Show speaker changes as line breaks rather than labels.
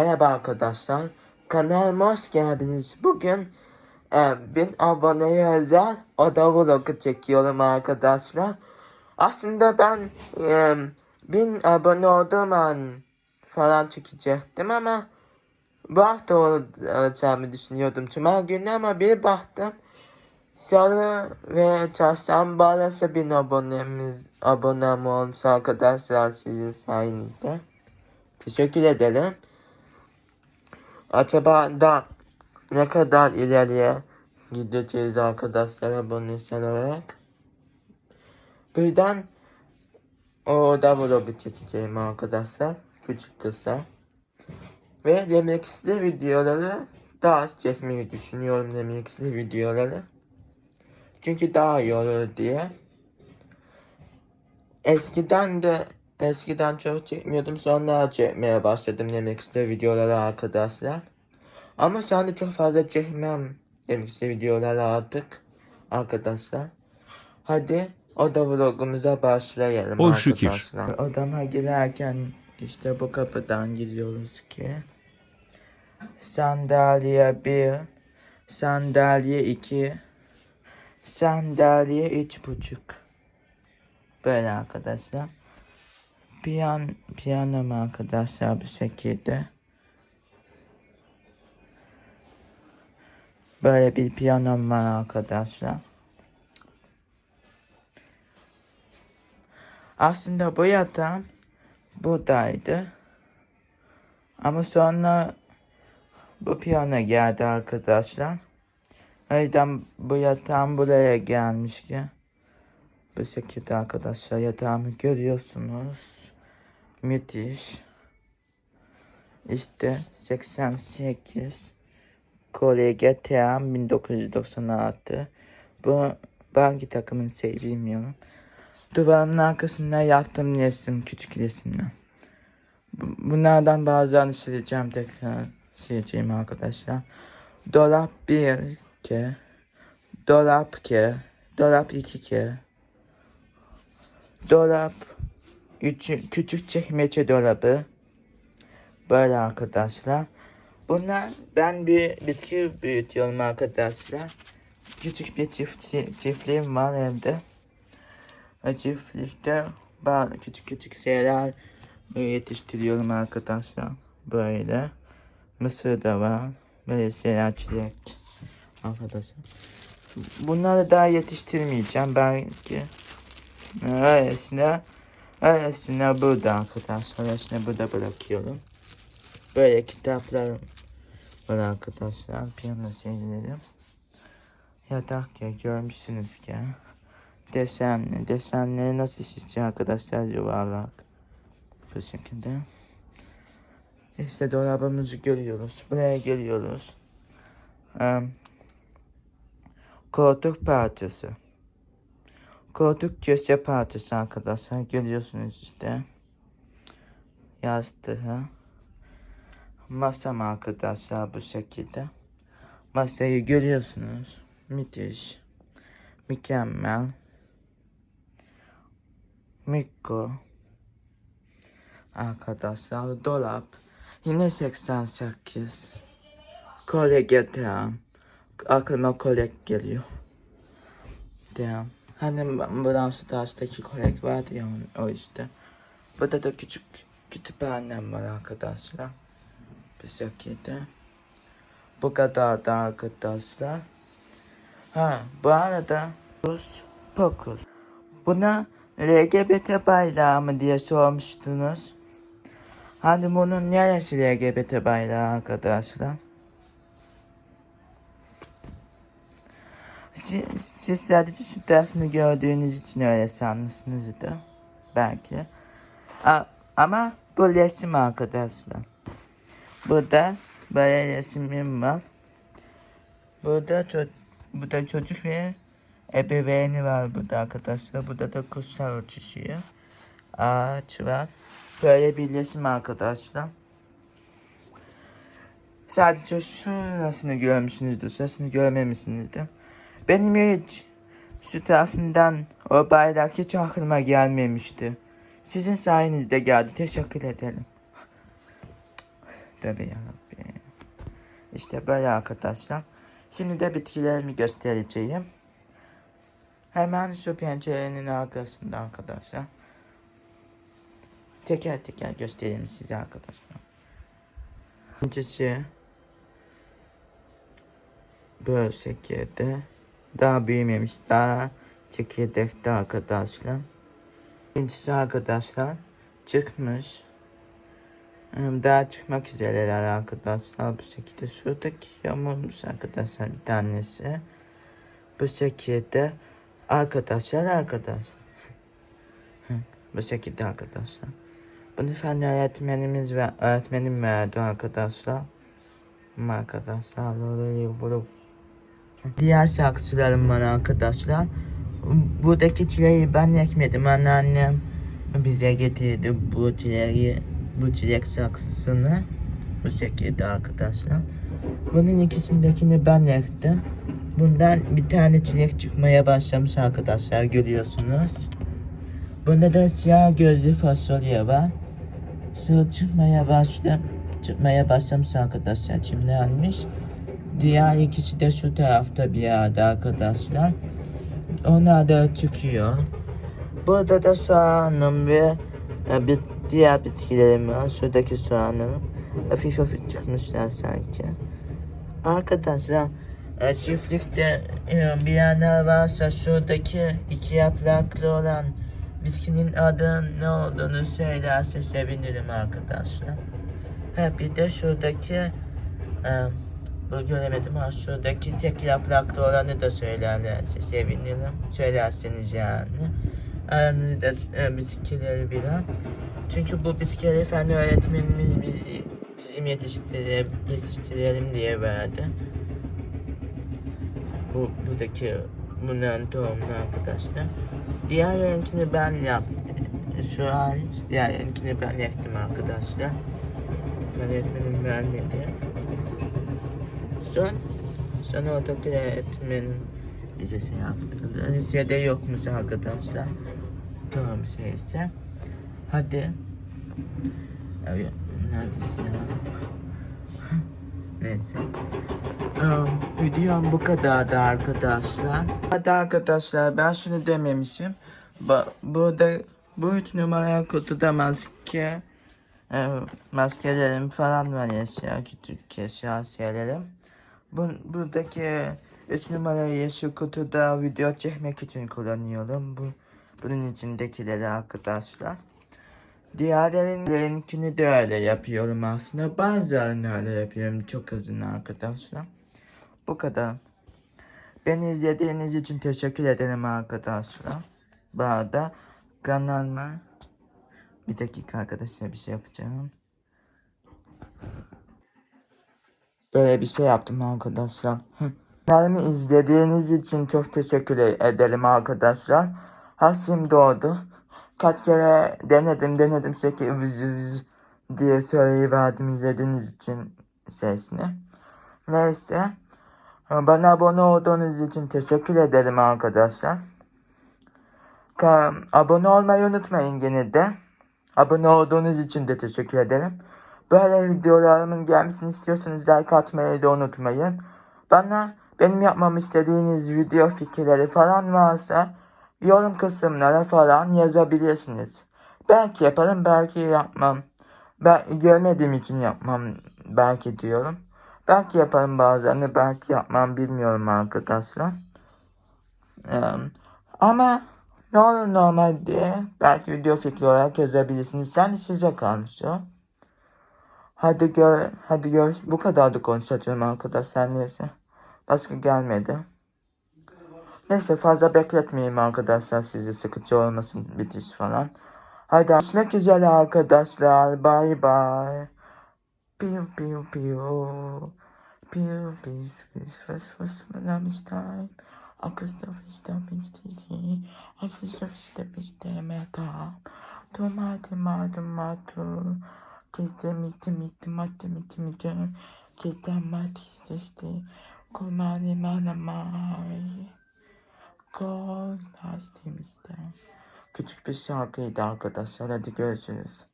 Merhaba arkadaşlar. Kanalıma hoş geldiniz. Bugün e, bin aboneye özel oda vlogu çekiyorum arkadaşlar. Aslında ben e, bin abone olduğum an falan çekecektim ama bu hafta olacağımı düşünüyordum Cuma günü ama bir baktım Salı ve çarşamba arası bin abonemiz abonem olmuş arkadaşlar sizin sayenizde. Teşekkür ederim. Acaba da ne kadar ileriye gideceğiz arkadaşlar abonesel olarak? Birden o da vlogu çekeceğim arkadaşlar. Küçük kısa. Ve yemeksizli videoları daha az çekmeyi düşünüyorum yemeksizli videoları. Çünkü daha iyi olur diye. Eskiden de eskiden çok çekmiyordum sonra çekmeye başladım yemek istedim videoları arkadaşlar. Ama şu anda çok fazla çekmem yemek istedim videoları artık arkadaşlar. Hadi oda vlogumuza başlayalım
O şükür.
arkadaşlar. Odama girerken işte bu kapıdan giriyoruz ki. Sandalye 1, sandalye 2, sandalye üç buçuk. Böyle arkadaşlar. Piyan, piyanom arkadaşlar bu şekilde. Böyle bir piyanom var arkadaşlar. Aslında bu yatağım buradaydı. Ama sonra bu piyano geldi arkadaşlar. O yüzden bu yatağım buraya gelmiş ki. Bu şekilde arkadaşlar yatağımı görüyorsunuz. Müthiş. İşte 88 Kore GTA'm 1996. Bu hangi takımın şey bilmiyorum. Duvarımın arkasında yaptığım resim, küçük resimler. Bu- Bunlardan bazılarını sileceğim tekrar sileceğim arkadaşlar. Dolap 1 ke. Dolap ke. Dolap 2 ke. Dolap. Üç, küçük çekmece dolabı. Böyle arkadaşlar. Bunlar ben bir bitki büyütüyorum arkadaşlar. Küçük bir çift, çiftliğim var evde. O çiftlikte bazı küçük küçük şeyler yetiştiriyorum arkadaşlar. Böyle. Mısır da var. Böyle şeyler çilek. Arkadaşlar. Bunları daha yetiştirmeyeceğim belki. Öylesine, öylesine burada arkadaşlar. Öylesine burada bırakıyorum. Böyle kitaplar var arkadaşlar. Piyano serilerim. Yatak ya görmüşsünüz ki. Desenli. Desenleri nasıl şişecek arkadaşlar yuvarlak. Bu şekilde. İşte dolabımızı görüyoruz. Buraya geliyoruz. Ee, koltuk parçası. Koltuk köşe parçası arkadaşlar. Görüyorsunuz işte. Yastığı. Masam arkadaşlar bu şekilde. Masayı görüyorsunuz. Müthiş. Mükemmel. Mikro. Arkadaşlar dolap. Yine 88. Kolye getireyim. Aklıma kolek geliyor. Devam. Hani Brown Stars'taki kolek vardı ya o işte. Burada da küçük kütüphanem var arkadaşlar. Bu şekilde. Bu kadar da arkadaşlar. Ha bu arada Pokus Pokus. Buna LGBT bayrağı mı diye sormuştunuz. Hani bunun neresi LGBT bayrağı arkadaşlar? Siz, sadece şu tarafını gördüğünüz için öyle sanmışsınızdır. Belki. A- ama bu resim arkadaşlar. Burada böyle resimim var. Burada ço- burada çocuk ve ebeveyni var burada arkadaşlar. Burada da kuşlar uçuşuyor. Ağaç var. Böyle bir resim arkadaşlar. Sadece şurasını görmüşsünüzdür. Şurasını görmemişsinizdir. Benim hiç şu tarafından o bayrak hiç aklıma gelmemişti. Sizin sayenizde geldi. Teşekkür ederim. Tabii yarabbim. İşte böyle arkadaşlar. Şimdi de bitkilerimi göstereceğim. Hemen şu pencerenin arkasında arkadaşlar. Teker teker göstereyim size arkadaşlar. Birincisi böyle şekilde daha büyümemiş daha çekirdekte arkadaşlar. İkincisi arkadaşlar çıkmış. Hmm, Daha çıkmak üzereler arkadaşlar bu şekilde. Şuradaki yamulmuş arkadaşlar bir tanesi. Bu şekilde arkadaşlar arkadaşlar. bu şekilde arkadaşlar. Bunu fen öğretmenimiz ve öğretmenim verdi arkadaşlar. Arkadaşlar oluyor bunu. Diğer saksılarım var arkadaşlar. Buradaki çileği ben ekmedim. Anneannem bize getirdi bu çileği, bu çilek saksısını. Bu şekilde arkadaşlar. Bunun ikisindekini ben ektim. Bundan bir tane çilek çıkmaya başlamış arkadaşlar görüyorsunuz. Bunda da siyah gözlü fasulye var. Su çıkmaya başladı. Çıkmaya başlamış arkadaşlar. Şimdi almış. Diğer ikisi de şu tarafta bir yerde arkadaşlar. Onlar da çıkıyor. Burada da soğanım ve e, bir diğer bitkilerim var. Şuradaki soğanlarım. Hafif hafif çıkmışlar sanki. Arkadaşlar e, çiftlikte e, bilenler varsa şuradaki iki yapraklı olan bitkinin adı ne olduğunu söylerse sevinirim arkadaşlar. Ha bir de şuradaki e, bu göremedim ama şuradaki tek yapraklı olanı da söylerlerse sevinirim. Söylerseniz yani. Aranızda e, bitkileri bilen. Çünkü bu bitkileri fen öğretmenimiz bizi bizim yetiştire, yetiştirelim diye verdi. Bu buradaki bunların tohumunu arkadaşlar. Diğerlerinkini ben yaptım. Şu hariç diğerlerinkini ben ektim arkadaşlar. Öğretmenim vermedi. Son son oradaki öğretmenim şey yaptırdı. Lisede yokmuş arkadaşlar. Tohum şeyse. Hadi. Ay, Neredesin ya? Neyse. Um, videom bu kadardı arkadaşlar. Hadi arkadaşlar ben şunu dememişim. Ba burada bu üç numara kutuda maske e, maskelerim falan var eşya küçük eşya şeylerim. Bu, buradaki 3 numara yeşil kutuda video çekmek için kullanıyorum. Bu bunun içindekileri arkadaşlar. Diğerlerinkini de öyle yapıyorum aslında. Bazılarını öyle yapıyorum. Çok azını arkadaşlar. Bu kadar. Beni izlediğiniz için teşekkür ederim arkadaşlar. Bu arada kanalıma bir dakika arkadaşlar bir şey yapacağım. Böyle bir şey yaptım arkadaşlar. Kanalımı izlediğiniz için çok teşekkür ederim arkadaşlar. Hasim doğdu. Kaç kere denedim denedim sürekli vız vız diye söyleyiverdim izlediğiniz için sesini. Neyse. Bana abone olduğunuz için teşekkür ederim arkadaşlar. Ka abone olmayı unutmayın gene de. Abone olduğunuz için de teşekkür ederim. Böyle videolarımın gelmesini istiyorsanız like atmayı da unutmayın. Bana benim yapmamı istediğiniz video fikirleri falan varsa yorum kısımlara falan yazabilirsiniz. Belki yaparım, belki yapmam. Ben görmediğim için yapmam belki diyorum. Belki yaparım bazen belki yapmam bilmiyorum arkadaşlar. Ama ne olur normal diye belki video fikri olarak yazabilirsiniz. Yani size kalmış o. Hadi gör, hadi gör. Bu kadar da konuşacağım arkadaşlar neyse. Başka gelmedi. Neyse fazla bekletmeyeyim arkadaşlar sizi sıkıcı olmasın bitiş falan. Hadi görüşmek üzere arkadaşlar. Bye bye. Piu piu piu. Piu piu piu fes fes benim time. Akışta fışta piştisi. Akışta fışta pişte meta. Tomate mate matu. 聞いてみてみて待ってみてみて聞いて待ちしてして困りまなまいこうなしてみてくちくちしゃくいだくだしゃらできるしです